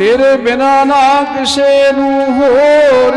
ਤੇਰੇ ਬਿਨਾ ਨਾ ਕਿਸੇ ਨੂੰ ਹੋਰ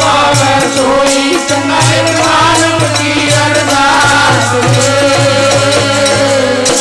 Father,